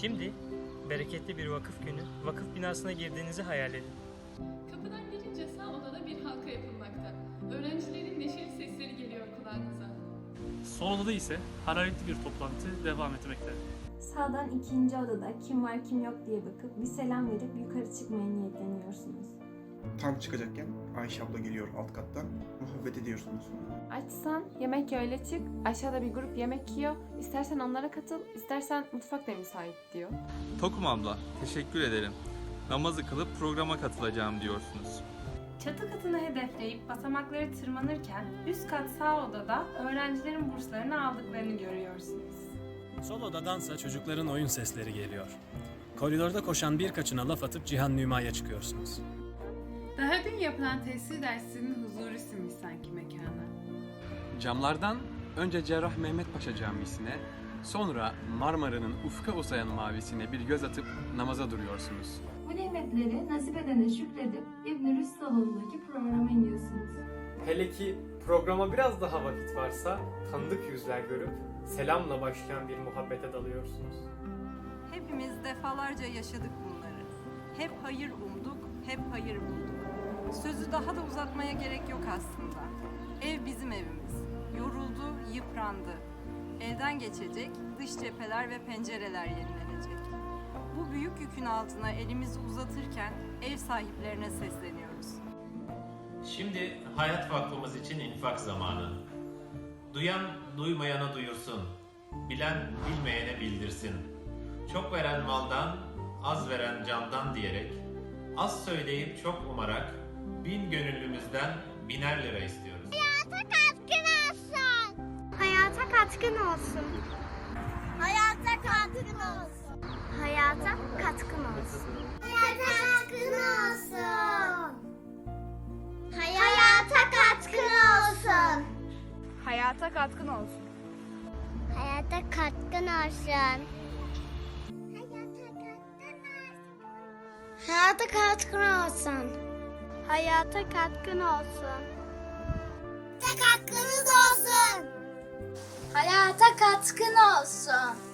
Şimdi bereketli bir vakıf günü, vakıf binasına girdiğinizi hayal edin. Kapıdan girince sağ odada bir halka yapılmakta. Öğrencilerin neşeli sesleri geliyor kulağınıza. Sol odada ise hararetli bir toplantı devam etmekte. Sağdan ikinci odada kim var kim yok diye bakıp bir selam verip yukarı çıkmaya niyetleniyorsunuz. Tam çıkacakken Ayşe abla geliyor alt kattan. Muhabbet ediyorsunuz. Açsan yemek öyle çık. Aşağıda bir grup yemek yiyor. İstersen onlara katıl, istersen mutfak da müsait diyor. Tokum abla, teşekkür ederim. Namazı kılıp programa katılacağım diyorsunuz. Çatı katını hedefleyip basamakları tırmanırken üst kat sağ odada öğrencilerin burslarını aldıklarını görüyorsunuz. Sol odadansa çocukların oyun sesleri geliyor. Koridorda koşan birkaçına laf atıp Cihan Nüma'ya çıkıyorsunuz. Daha dün yapılan tesir dersinin huzuru sinmiş sanki mekana. Camlardan önce Cerrah Mehmet Paşa Camisi'ne, sonra Marmara'nın ufka uzayan mavisine bir göz atıp namaza duruyorsunuz. Bu nimetleri nasip edene şükredip İbn-i Rüşd salonundaki programa iniyorsunuz. Hele ki programa biraz daha vakit varsa tanıdık yüzler görüp selamla başlayan bir muhabbete dalıyorsunuz. Hepimiz defalarca yaşadık bunları. Hep hayır umduk, hep hayır bulduk. Sözü daha da uzatmaya gerek yok aslında. Ev bizim evimiz. Yoruldu, yıprandı. Elden geçecek, dış cepheler ve pencereler yenilenecek. Bu büyük yükün altına elimizi uzatırken ev sahiplerine sesleniyoruz. Şimdi hayat vakfımız için infak zamanı. Duyan duymayana duyursun. Bilen bilmeyene bildirsin. Çok veren maldan, az veren candan diyerek, az söyleyip çok umarak bin gönüllümüzden biner lira istiyoruz. Hayata katkın olsun. Hayata katkın olsun. Hayata katkın olsun. Hayata katkın olsun. Hayata katkın olsun. Hayata katkın olsun. Hayata katkın olsun. Hayata katkın olsun. Hayata katkın olsun. Hayata katkınız olsun. Hayata katkın olsun. Hayata katkın olsun.